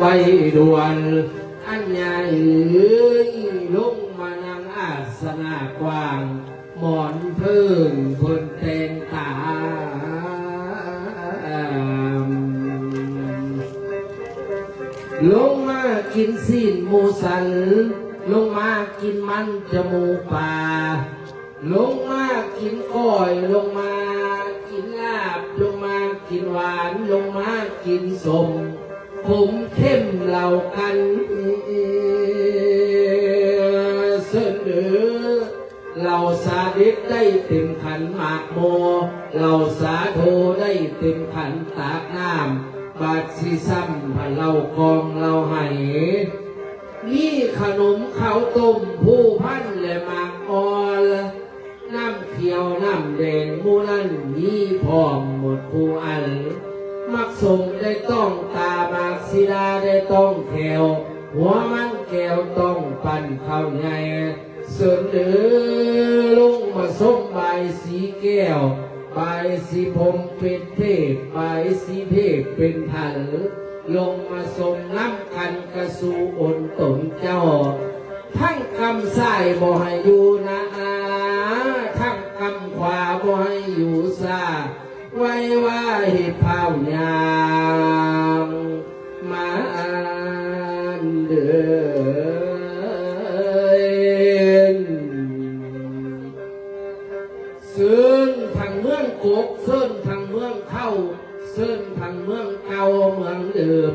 ไปด่วน อันใหญ่ลงมานั่งอาสนะกว้าง หมอนพึ่งคนเต็งตาลงมากินซีนมูสัน ลงมากินมันจมูกป่า ลงมากินก้อยลงมา กินลาบลงมากินหวานลงมากินสม ผมเข้มเหล่ากันเสนอเราสาดิษได้เต็มขันหมากโมเราสาโทได้เต็มขันตากน้ำบาดซีซ้ำพะเรากองเราให้นี่ขนมข้าวต้มผู้พันและหมากออลน้ำเขียวน้ำแดงมูนั่นนี่พร้อมหมดผู้อัน มักสมได้ต้องตามากศิลาได้ต้องแขวหัวมันแก้วต้องปั่นข้าวใหญ่เสนเดือลงมาส้มใบสีแก้วใบสีผมเป็นเทพใบสีเทพเป็นผันลงมาสมน้ำกันกระสูอนตนเจ้า ทั้งคำสายบ่ให้อยู่นะ ไว้ว่าให้เผายางมาเดินซึ่งทางเมืองกกเส้นทางเมืองเข้าเส้นทางเมืองเก่าเมืองเดิม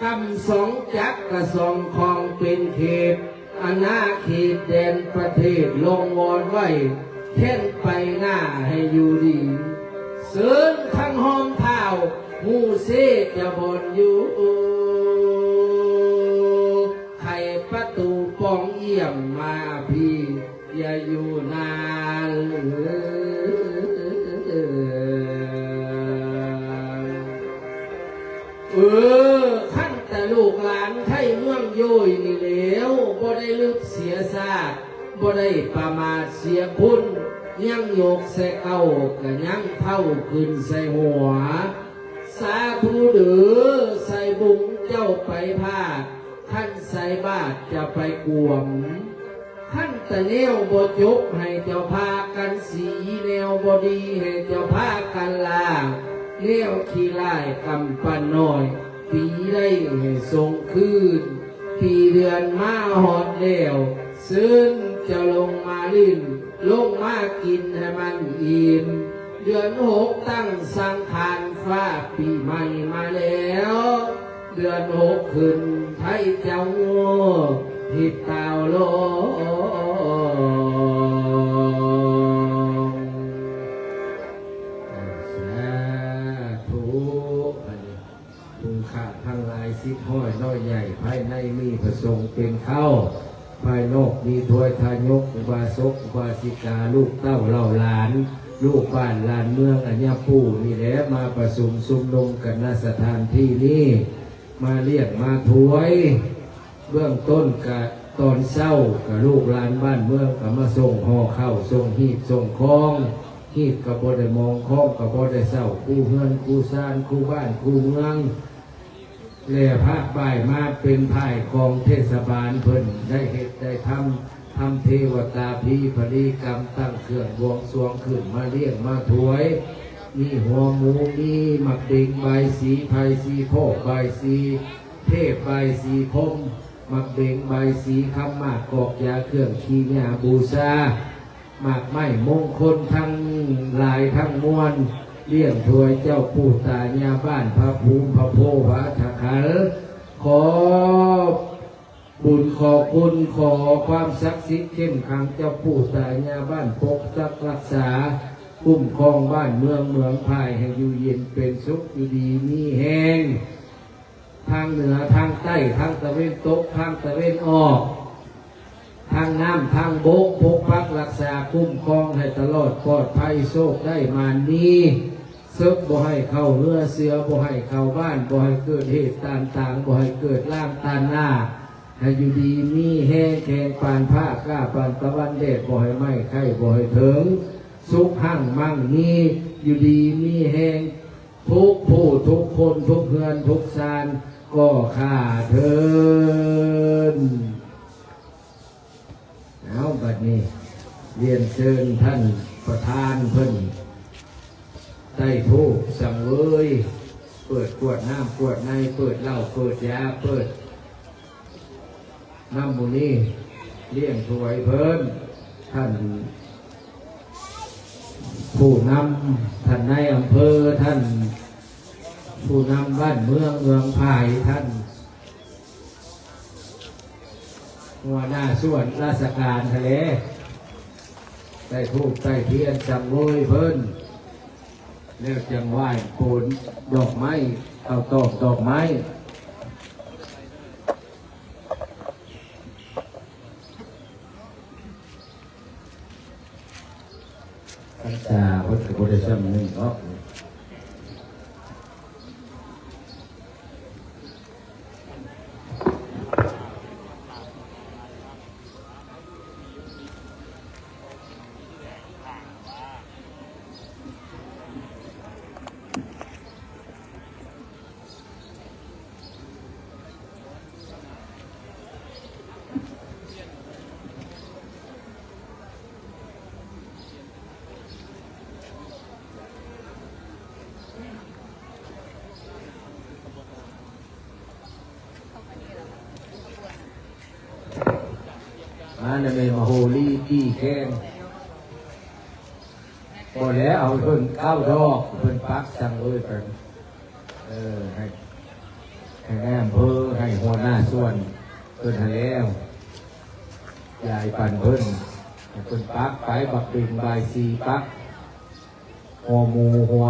คำสองจักกระสองคองเป็นเขตอาณาเขตแดนประเทศลงวอนไว้เท่นไปหน้าให้อยู่ดี เสินทั้งหอมเท้าหูเสกจะบนอยู่ไขประตูป้องเยี่ยมมาพี่ อย่าอยู่นานเออขั้นแต่ลูกหลานไทยเมืองโยยนี่เหลวบ่ได้ลึกเสียซาบ่ได้ประมาทเสียคุณ ยังโยกใส่เก้าก็ยังเท่าขึ้นใส่หัว สาธุเดือใส่บุงเจ้าไปพาดขั้นใส่บาทจะไปกวมขั้นแต่แนวบจบให้เจ้าพากันสีแนวบดีให้เจ้าพากันลางแนวขี้ไล่กำปันน้อย ปีได้ให้ทรงคืนปีเดือนมาหอดเดียวซึ่งจะลงมาลิ้น ลงมากินให้มันอิ่มเดือนหกตั้งสังขารฟ้าปีใหม่มาแล้ว เดือนหกขึ้นไทยเจ้าทิดตาวโลงสาธุอันนี้ทุงขาดทั้งหลายสิบห้อยน้อยใหญ่ภายในมีประสงค์เป็นเข้า ภายนอกมีถวยทายกอุบาสกอุบาสิกาลูกเต้าเหล่าหลาน ลูกบ้านหลานเมืองอัญญาปู่นี่แหละมาประสุมสุมนุมกันณสถานที่นี้มาเรียกมาถวย เบื้องต้นกะตอนเศร้ากับลูกหลานบ้านเมืองก็มาส่งห่อเข้าส่งหีบส่งคลองหีบกับบได้มองคลองกับบได้เศร้าคู่เฮือนคู่ซานคู่บ้านคู่เมือง แล่พระบ่ายมาเป็นภายของเทศบาลเพิ่นได้เหตุได้ทำทำเทวตาพีพลีกรรมตั้งเครื่องบวงสรวงขึ้นมาเลี้ยงมาถวย มีหัวหมูมีหมักด็กใบสีไพรสีโพกใบสีเทพใบสีพรมหมักเบ่งใบสีคำหมากกอกยาเครื่องขีญาบูชาหมากไม้มงคลทั้งหลายทั้งมวล เลี้ยงถวยเจ้าปู่ตายาบ้านพระภูมิพระโพพระถขันขอบุญขอคุณขอความศักดิ์สิทธิ์เข้มขังเจ้าปู่ตายาบ้านปกปักรักษาคุ้มครองบ้านเมืองเมืองภายให้อยู่เย็นเป็นสุขอยู่ดีมีแหงทางเหนือทางใต้ทางตะเวนตกทางตะเวนออก ทางน้ำทางบกปกปักรักษาคุ้มครองให้ตลอดปลอดภัยโชคได้มานี้ ซึกบ่ให้เข้าเรือเสือบ่ให้เข้าบ้านบ่ให้เกิดเหตุต่างๆบ่ให้เกิดล่างตานหน้าให้อยู่ดีมีแห้งแข็งปานผ้ากล้าปานตะวันเดชบ่ให้ไหม้ไข่บ่ให้ถึงสุขหั่งมั่งมีอยู่ดีมีแห้งทุกผู้ทุกคนทุกเพื่อนทุกสารก็ข้าเทินเอาบัดนี้เรียนเชิญท่านประธานเพิ่น ได้ทูกสังเวยเปิดขวดน้ำขวดในเปิดเหล้าเปิดยาเปิดน้ำมูนี่เลี้ยงถวยเพิ่นท่านผู้นำท่านในอำเภอท่าน ผู้นำบ้านเมืองเมืองภายท่านหัวหน้าส่วนราชการทะเลได้ทูบได้เทียนสังโวยเพิ่น แล้วยังไหว้โูนดอกไม้เอาตอกดอกไม้พันจาพุทธบริษัทหนึ่งเนาาในเมมาโฮลี่พี่แค้นพอแล้วเอาเพิ่นเข้าดอกเพิ่นปักสั่งเลยเพิ่นเออให้ให้แอมเภอให้หัวหน้าส่วนเพิ่นห้แล้วยายปันเพิ่นเพิ่นปักไปบักดึงบายสีปักหัวหมูหัว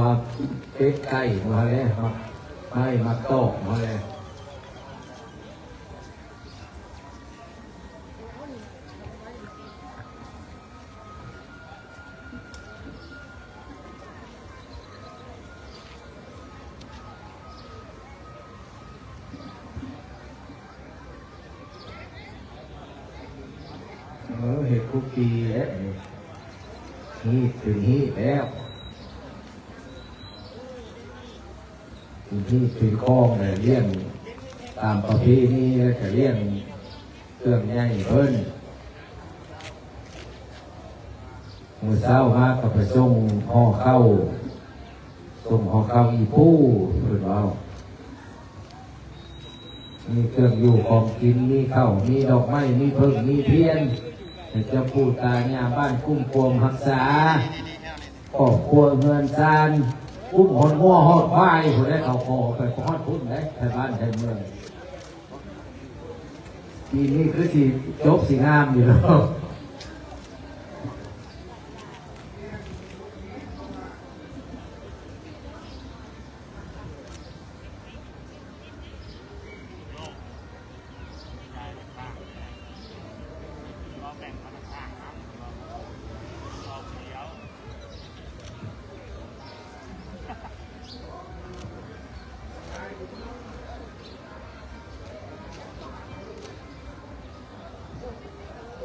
เป็ดไก่มาแล้วครับไม่มาตอกมาแล้ว เห็ดคุกกี้แล้วนี่ฮีดถึงฮีแล้วถึงฮีดถึงคล้องเลยเลี้ยงตามประเพณีแล้วจะเลี้ยงเครื่องใหญ่เพิ่นมือเช้ามากกับไปส่งห่อเข้าส่งห่อเข้าอีปู้เพิ่นเอามีเครื่องอยู่ของกิน มีข้าว มีดอกไม้ มีเพิ่งมีเทียน แต่เจะพูดตาญาบ้านกุ้มพวงรักษาครอบครัวเงินซานกุ้มหอนหัวหอดควายผู้ได้เขาคอไปพอดพุ่นได้ไทยบ้านไทยเมืองปีนี้คือสีจบสีงามอยู่แล้ว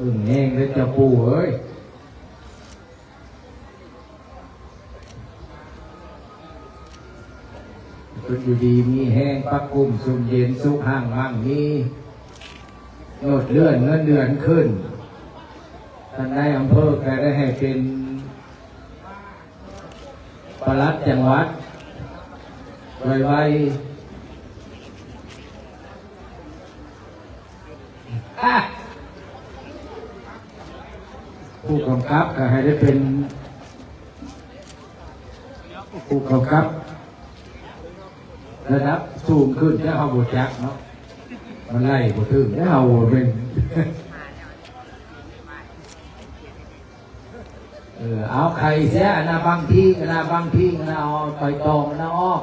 อึ่งแห้งแล้วจะปูเอ้ยเป็นอยู่ดีมีแห้งปักกุ้มสุมเย็นสุขห่างมั่งมีโนดเลื่อนเงินเดือนขึ้นท่านนายอำเภอแกได้ให้เป็นประลัดจังหวัดไวไวๆอะ ผู้กำกับก็ให้ได้เป็น ผู้กำกับระดับสูงขึ้นจะเอาบทจักเนาะมันไล่บทถึงจะเอาเป็นเออเอาไข่เสียนะบางที่นะบางที่นะเอาไปตองนะอ้อ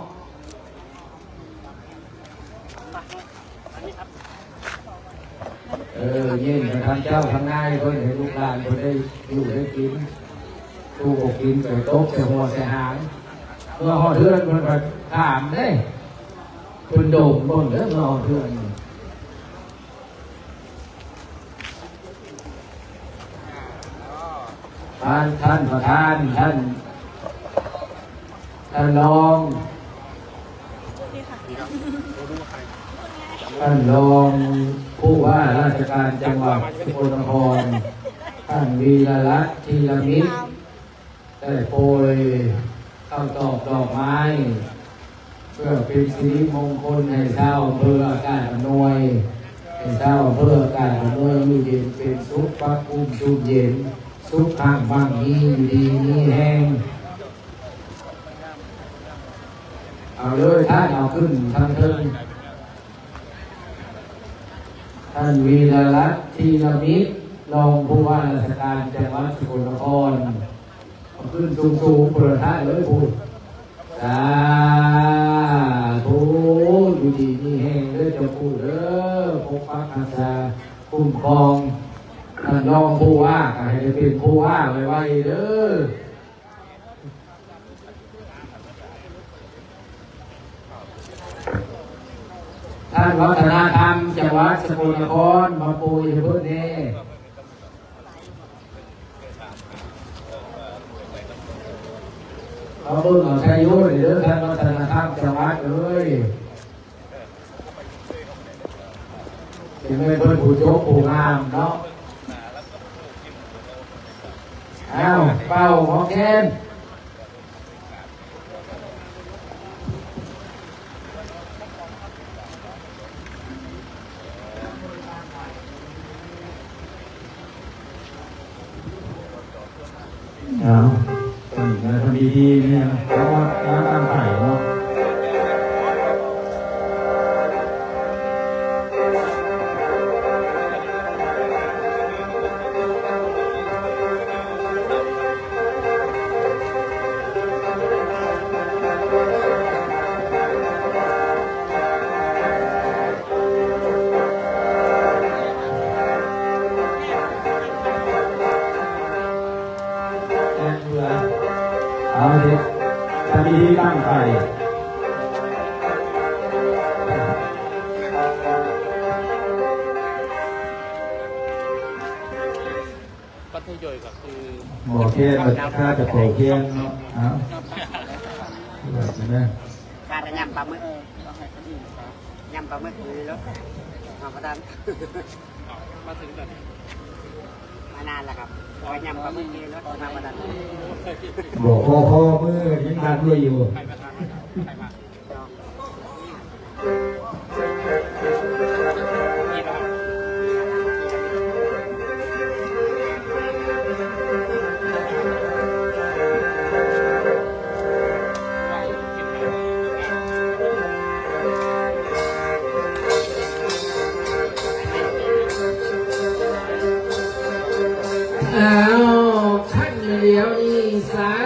เออเย็นทางเจ้าทางนายเพื่อนให้ลูกหลานเพื่อนได้อยู่ได้กินผู้อกกินไปโต๊ะแต่หัวแต่หางเมื่อหอดเทือนเพื่อนก็ถามเด้เพื่อนโด่งบนเด้อเมื่อหอดเทือนท่านท่านประธานท่านท่านรอง ท่านรองผู้ว่าราชการจังหวัดสกลนคร ท่านวีรรัตน์ธีรมิตรได้โปรยข้าวตอกดอกไม้ เพื่อเป็นสิริมงคลให้ชาวอำเภออากาศอำนวยให้ชาวอำเภออากาศอำนวยอยู่เย็นเป็นสุขปักภูมิสุขเย็นสุขข้างบางนี้อยู่ดีนี่แห้งเอาเลยท่านเอาขึ้นทางเทิง ท่านวีรรัตน์ธีรมิตรรองผู้ว่าราชการจังหวัดสกลนครขึ้นสูงๆเปิดท่าเลยพูดสาธุอยู่ดีนี่แห้งเด้อจ้าพูดเด้อปกปักรักษาคุ้มครองท่านรองผู้ว่าก็ให้เป็นผู้ว่าไว้ๆเด้อ ท่านวัฒนธรรมจังหวัดสกลนครมาปูยเพื่อนเน่เอาเบิ่งเอาชัยโยนเด้อท่านวัฒนธรรมจังหวัดเอ้ยถึงไม่เพิ่นผู้โจกผู้งามเนาะ เอาเป้าของแคน เอาคน ม ปัทยอยก็คือบอกเพี้ยนถ้าจะโผล่เพี้ยนเนาะเอาแบบนี้การจะยำปลาหมึกยำปลาหมึกอยู่ในรถมาประดันมาถึงแบบมานานแล้วครับรอยำปลาหมึกอยู่ในรถมาประดันบอกคอคอมือยังดันด้วยอยู่ อี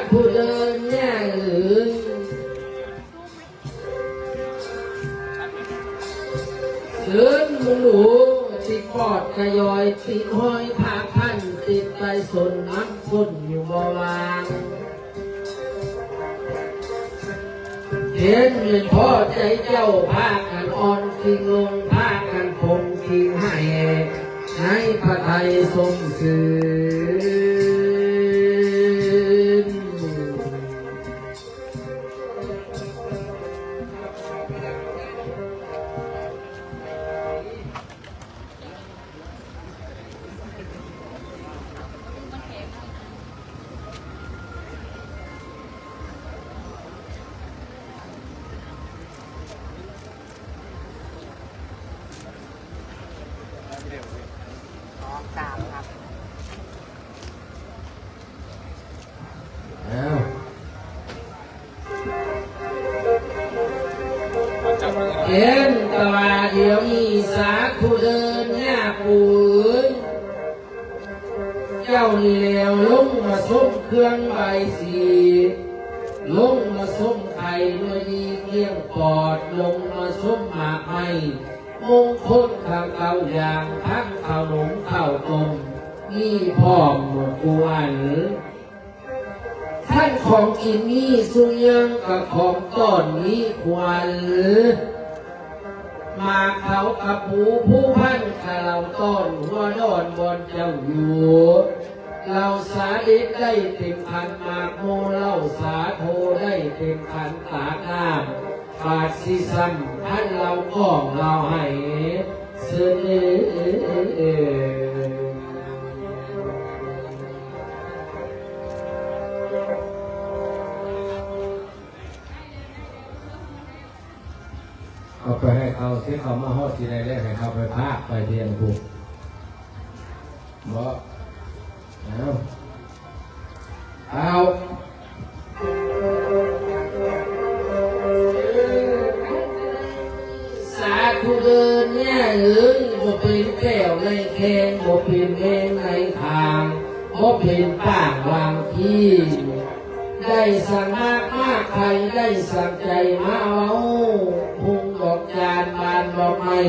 นหน้าปูนเจ้านี่แล้วลงมาส้มเครื่องใบสีลงมาส้มไข่ด้วยดีเกี้ยงปอดลงมาส้มหมากไม้มงคลข้าวเก่าอย่างทั้งข้าวหนมข้าวต้มมีพร้อมหมดกวนท่านของกินมีสุยังกับของต้อนมีควัน มาเขากับผูผู้พันข้าเราต้อนหัวดอนบอนเจ้าอยู่เราสาเด็กได้เต็มคันมากโมเราสาโทได้เต็มคันตาข้ามขาทสิซ้ำท่านเราก็เราให้เสนอาไปให้เขาเสียเขามาฮอดที่ใดได้ให้เขาไปพากไปเรียนบุกบ่เอาเอาสาธุเดินเนี่ยเอ้ยบ่เป็นแก้วในแคนบ่เป็นเองในทางบ่เป็นป้างวางที่ได้สั่งมากมากใครได้สั่งใจมาเอาพุงดอกจานบานดอกไม้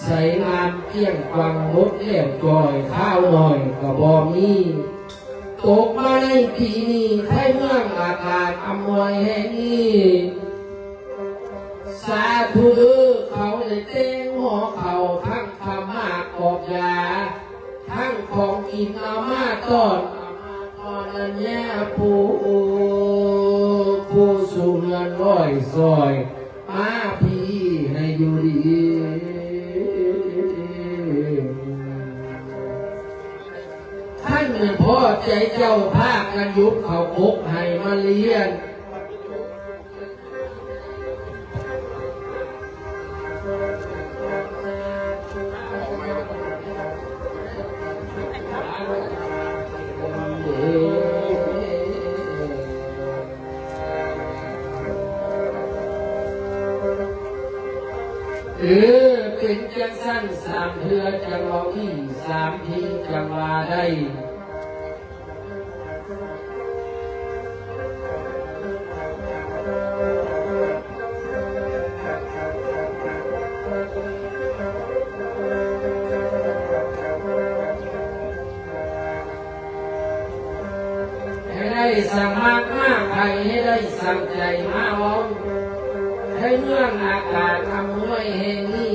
ใส่งามเกี้ยงกวังมดเลี้ยงจอยข้าวหน่อยกระบอกนี้ตกมาในปีนี้ไทยเมืองอากาศอำนวยแห่งนี้ สาธุเขาได้เต้งหัวเขาทั้งธรรมะกอบยา ทั้งของกินเอามาต้อนเอามาต้อนนันแย่ผู้ผู้สูงเงินร้อยซอย มาพ อยู่ดี ท่านพ่อใจเจ้าภาคกันยุบเขาพกให้มาเลี้ยง สั่งมากมากใครให้ได้สั่งใจมาว้าให้เมื่องอากาศอำนวยแห่งนี้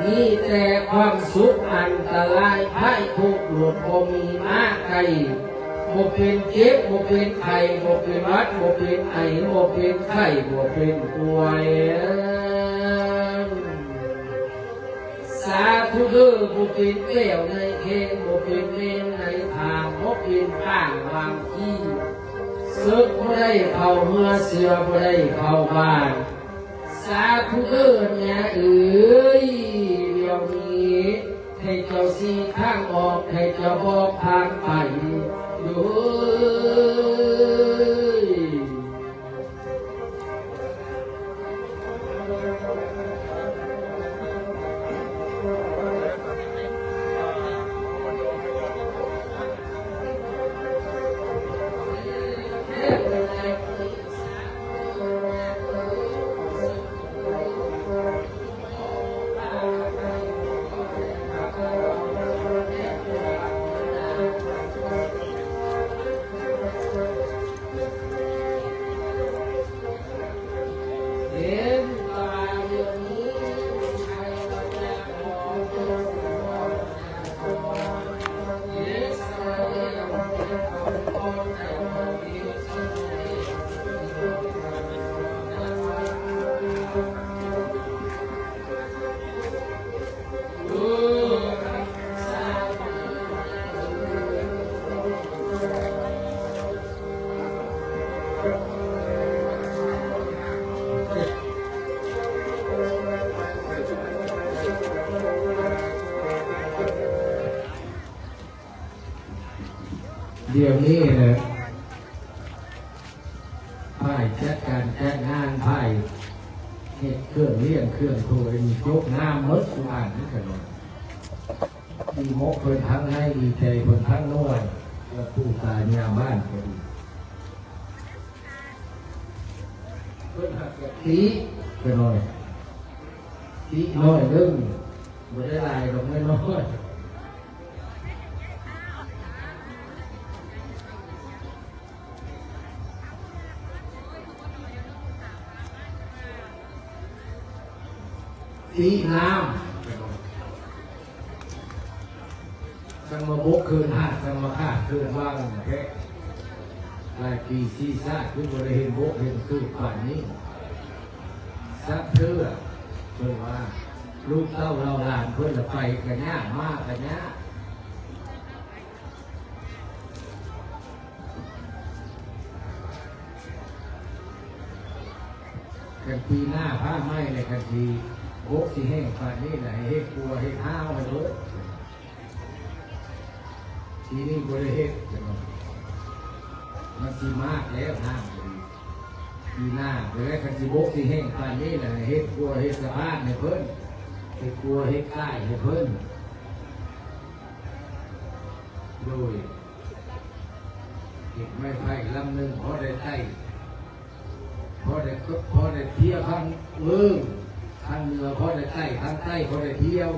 มีแต่ความสุขอันตรายภัยทุกข์หลุดบ่มีมาไกลบ่เป็นเจ็บบ่เป็นไข้บ่เป็นวัดบ่เป็นไอบ่เป็นไข้บ่เป็นป่วยสาธุเด้อบุเป็นแก้วในเคนบุเป็นเมนในทางบุเป็นข้างวางที่ ซึกบ่ได้เขาเมื่อเสือบ่ได้เขาบ้าน สาธุเด้อเนี่ยเอ้ยเดี๋ยวนี้ให้เจ้าสีทางออกให้เจ้าบอกทางไปด้วย เดี๋ยวนี้นะไพ่จัดการจัดงานไพ่เฮ็ดเครื่องเลี้ยงเครื่องถ้วยมียกหน้ำมดทุกอันนี่กันเลยมีมกเพิ่นทั้งให้ดีใจเพิ่นทั้งน้อยแล้วผู้ตายยาบ้านก็ดีเพิ่นหักกะทิกันหน่อยทิน้อยเรื่องบ่ได้ลายดอกไม่น้อย ตีน้ำสังมาบกคืนหาสังมาขาคืนว่างแค่ลายปีซีซ่าคือบริเห็นบกเห็นคือผ่านนี้สซักเชื่อเพื่อว่า ลูกเต้าเราหลานเพื่อนละไปกันยากมากกันยากกันปีหน้าผ้าไหมเลยกันที โบกสีแห้งป่านนี้แหละให้เฮ็ดกลัวเฮ็ดห้าวไปเลยทีนี้บริเฮ็ดจังหวะมันสีมากแล้วห้ามเลยปีหน้าไปแล้วกันสีโบกสีแห้งป่านนี้แหละเฮ็ดกลัวเฮ็ดสะพานให้เพิ่นเฮ็ดกลัวเฮ็ดใกล้ให้เพิ่นโดยเก็บไม้ไผ่ลำหนึ่งพอได้ใต้พอได้ก็พอได้เที่ยวข้างเมือง ข้างเหนือพอได้ใต้ข้างใต้พอได้เที่ยว